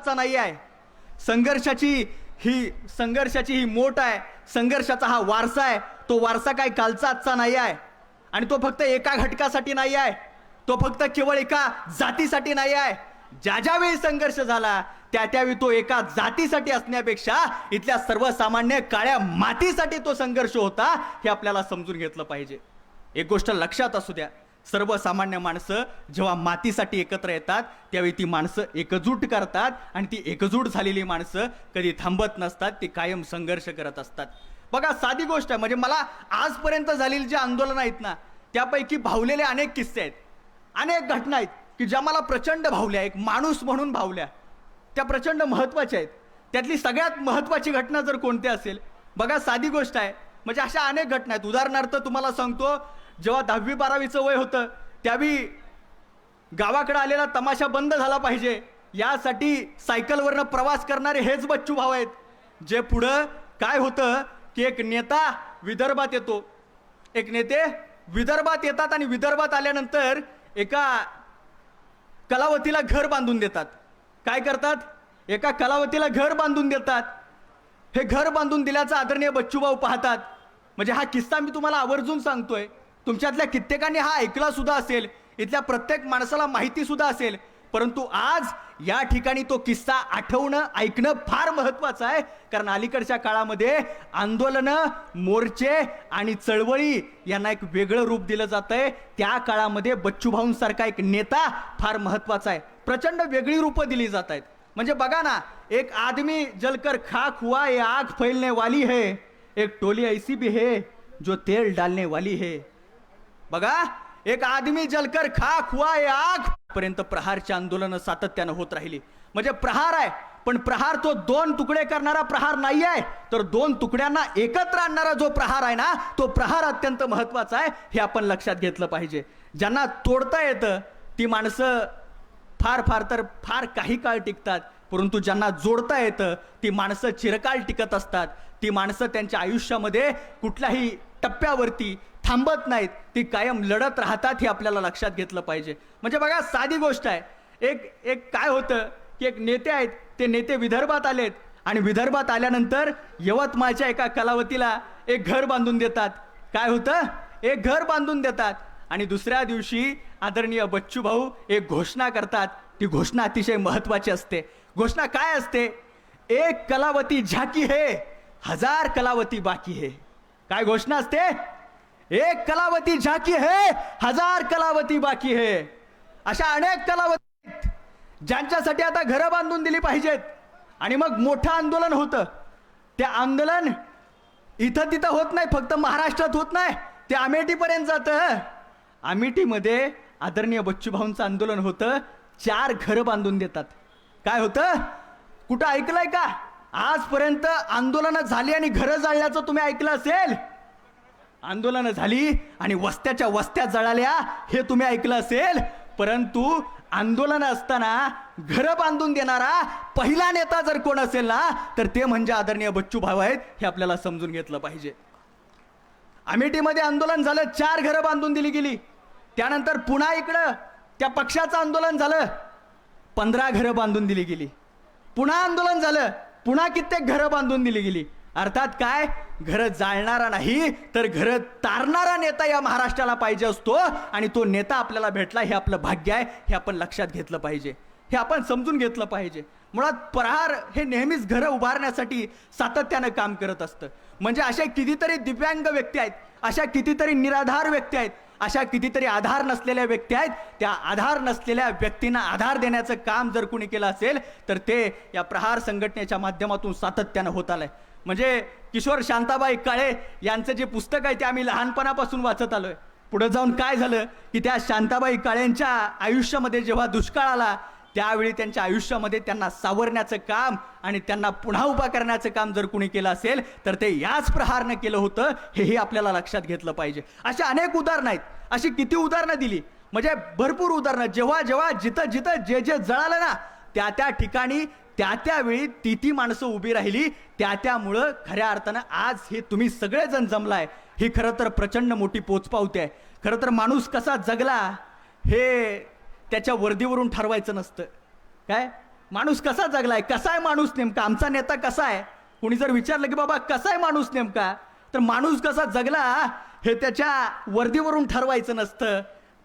आजचा नाही आहे. संघर्षाची ही संघर्षाची ही मोठ आहे. संघर्षाचा हा वारसा आहे. तो वारसा काय कालचा आजचा नाही आहे. आणि तो फक्त एका घटकासाठी नाही आहे. तो फक्त केवळ एका जातीसाठी नाही आहे. ज्या ज्यावेळी संघर्ष झाला त्या त्यावेळी तो एका जातीसाठी असण्यापेक्षा इथल्या सर्वसामान्य काळ्या मातीसाठी तो संघर्ष होता हे आपल्याला समजून घेतलं पाहिजे. एक गोष्ट लक्षात असू द्या. सर्वसामान्य माणसं जेव्हा मातीसाठी एकत्र येतात त्यावेळी ती माणसं एकजूट करतात आणि ती एकजूट झालेली माणसं कधी थांबत नसतात ती कायम संघर्ष करत असतात. बघा साधी गोष्ट आहे म्हणजे मला आजपर्यंत झालेली जी आंदोलनं आहेत ना त्यापैकी भावलेले अनेक किस्से आहेत. अनेक घटना आहेत की ज्या मला प्रचंड भावल्या एक माणूस म्हणून भावल्या. त्या प्रचंड महत्त्वाच्या आहेत. त्यातली सगळ्यात महत्त्वाची घटना जर कोणती असेल बघा साधी गोष्ट आहे म्हणजे अशा अनेक घटना आहेत. उदाहरणार्थ तुम्हाला सांगतो जेव्हा दहावी बारावीचं वय होतं त्यावेळी गावाकडे आलेला तमाशा बंद झाला पाहिजे. यासाठी सायकलवरनं प्रवास करणारे हेच बच्चू भाव आहेत. जे पुढं काय होतं की एक नेता विदर्भात येतो. एक नेते विदर्भात येतात आणि विदर्भात आल्यानंतर एका कलावतीला घर बांधून देतात. काय करतात? एका कलावतीला घर बांधून देतात. हे घर बांधून दिल्याचं आदरणीय बच्चूभाऊ पाहतात. म्हणजे हा किस्सा मी तुम्हाला आवर्जून सांगतोय. तुमच्यातल्या कित्येकांनी हा ऐकला सुद्धा असेल इथल्या प्रत्येक माणसाला माहिती सुद्धा असेल परंतु आज या ठिकाणी तो किस्सा आठवणं ऐकणं फार महत्वाचं आहे कारण अलीकडच्या काळामध्ये आंदोलनं मोर्चे आणि चळवळी यांना एक वेगळं रूप दिलं जात आहे त्या काळामध्ये बच्चूभाऊंसारखा एक नेता फार महत्त्वाचा आहे. प्रचंड वेगळी रूपं दिली जात आहेत म्हणजे बघा ना एक आदमी जलकर खाक हुआ ये आग फैलने वाली है एक टोली ऐसी भी है जो तेल डालने वाली है. बघा एक आदमी जलकर खा खुआ ये आग. पर्यंत प्रहारची आंदोलन सातत्यानं होत राहिली. म्हणजे प्रहार आहे पण प्रहार तो दोन तुकडे करणारा प्रहार नाही आहे. तर दोन तुकड्यांना एकत्र आणणारा जो प्रहार आहे ना तो प्रहार अत्यंत महत्त्वाचा आहे हे आपण लक्षात घेतलं पाहिजे. ज्यांना तोडता येतं ती माणसं फार फार तर फार काही काळ टिकतात. परंतु ज्यांना जोडता येतं ती माणसं चिरकाळ टिकत असतात. ती माणसं त्यांच्या आयुष्यामध्ये कुठल्याही टप्प्यावरती थांबत नाहीत ती कायम लढत राहतात हे आपल्याला लक्षात घेतलं पाहिजे. म्हणजे बघा साधी गोष्ट आहे. एक एक काय होतं की एक नेते आहेत ते नेते विदर्भात आलेत आणि विदर्भात आल्यानंतर यवतमाळच्या एका कलावतीला एक घर बांधून देतात. काय होतं? एक घर बांधून देतात आणि दुसऱ्या दिवशी आदरणीय बच्चू भाऊ एक घोषणा करतात. ती घोषणा अतिशय महत्त्वाची असते. घोषणा काय असते? एक कलावती झाकी हे हजार कलावती बाकी हे. काय घोषणा असते? एक कलावती झाकी है हजार कलावती बाकी है. अशा अनेक कलावती आहेत, ज्यांच्यासाठी आता घरं बांधून दिली पाहिजेत. आणि मग मोठं आंदोलन होतं. ते आंदोलन इथं तिथं होत नाही फक्त महाराष्ट्रात होत नाही. ते अमेठीपर्यंत जातं. अमेठीमध्ये आदरणीय बच्चूभाऊंचं आंदोलन होतं. चार घरं बांधून देतात. काय होतं? कुठं ऐकलंय का? आजपर्यंत आंदोलनं झाली आणि घरं जाळल्याचं तुम्ही ऐकलं असेल? आंदोलनं झाली आणि वस्त्याच्या वस्त्या जळाल्या हे तुम्ही ऐकलं असेल? परंतु आंदोलन असताना घरं बांधून देणारा पहिला नेता जर कोण असेल ना तर ते म्हणजे आदरणीय बच्चू भाऊ आहेत हे आपल्याला समजून घेतलं पाहिजे. अमेठीमध्ये आंदोलन झालं चार घरं बांधून दिली गेली. त्यानंतर पुन्हा इकडं त्या पक्षाचं आंदोलन झालं पंधरा घरं बांधून दिली गेली. पुन्हा आंदोलन झालं पुन्हा कित्येक घरं बांधून दिली गेली. अर्थात काय? घरं जाळणारा नाही तर घरं तारणारा नेता या महाराष्ट्राला पाहिजे असतो. आणि तो नेता आपल्याला भेटला हे आपलं भाग्य आहे हे आपण लक्षात घेतलं पाहिजे. हे आपण समजून घेतलं पाहिजे. मुळात प्रहार हे नेहमीच घरं उभारण्यासाठी सातत्यानं काम करत असतं. म्हणजे अशा कितीतरी दिव्यांग व्यक्ती आहेत अशा कितीतरी निराधार व्यक्ती आहेत अशा कितीतरी आधार नसलेल्या व्यक्ती आहेत. त्या आधार नसलेल्या व्यक्तींना आधार देण्याचं काम जर कुणी केलं असेल तर ते या प्रहार संघटनेच्या माध्यमातून सातत्यानं होत आलं आहे म्हणजे किशोर शांताबाई काळे यांचं जे पुस्तक आहे ते आम्ही लहानपणापासून वाचत आलो आहे पुढे जाऊन काय झालं? की त्या शांताबाई काळेंच्या आयुष्यामध्ये जेव्हा दुष्काळ आला त्यावेळी त्यांच्या आयुष्यामध्ये त्यांना सावरण्याचं काम आणि त्यांना पुन्हा उभा करण्याचं काम जर कुणी केलं असेल तर ते याच प्रहारनं केलं होतं हेही आपल्याला लक्षात घेतलं पाहिजे. अशा अनेक उदाहरणं आहेत. अशी किती उदाहरणं दिली? म्हणजे भरपूर उदाहरणं. जेव्हा जेव्हा जिथं जिथं जे जे जळालं ना त्या त्या ठिकाणी त्या त्यावेळी ती ती माणसं उभी राहिली. त्या त्यामुळं खऱ्या अर्थानं आज हे तुम्ही सगळेजण जमलाय. ही खरं तर प्रचंड मोठी पोचपावती आहे. खरं तर माणूस कसा जगला हे त्याच्या वर्दीवरून ठरवायचं नसतं. काय? माणूस कसा जगलाय? कसा आहे माणूस नेमका? आमचा नेता कसा आहे कोणी जर विचारलं की बाबा कसा आहे माणूस नेमका? तर माणूस कसा जगला हे त्याच्या वर्दीवरून ठरवायचं नसतं.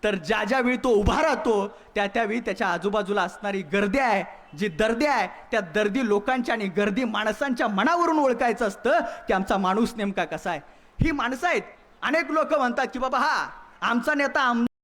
तर ज्या ज्यावेळी तो उभा राहतो त्या त्यावेळी त्याच्या आजूबाजूला असणारी गर्दी आहे जी दर्दी आहे त्या दर्दी लोकांच्या आणि गर्दी माणसांच्या मनावरून ओळखायचं असतं की आमचा माणूस नेमका कसा आहे. ही माणसं आहेत. अनेक लोक म्हणतात की बाबा हा आमचा नेता आम